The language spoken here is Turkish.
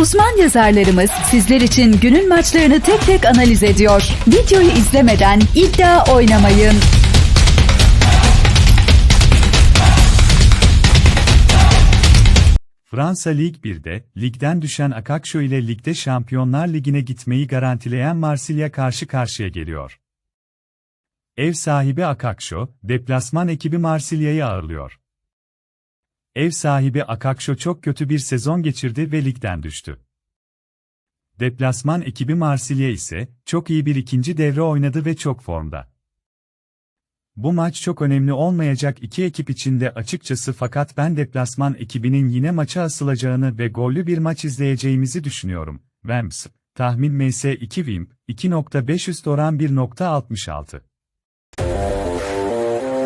Uzman yazarlarımız sizler için günün maçlarını tek tek analiz ediyor. Videoyu izlemeden iddia oynamayın. Fransa Lig 1'de, ligden düşen Akakşo ile ligde Şampiyonlar Ligi'ne gitmeyi garantileyen Marsilya karşı karşıya geliyor. Ev sahibi Akakşo, deplasman ekibi Marsilya'yı ağırlıyor. Ev sahibi Akakşo çok kötü bir sezon geçirdi ve ligden düştü. Deplasman ekibi Marsilya ise, çok iyi bir ikinci devre oynadı ve çok formda. Bu maç çok önemli olmayacak iki ekip için de açıkçası fakat ben deplasman ekibinin yine maça asılacağını ve gollü bir maç izleyeceğimizi düşünüyorum. Vems, tahmin MS2 Wimp, 2.5 üst oran 1.66.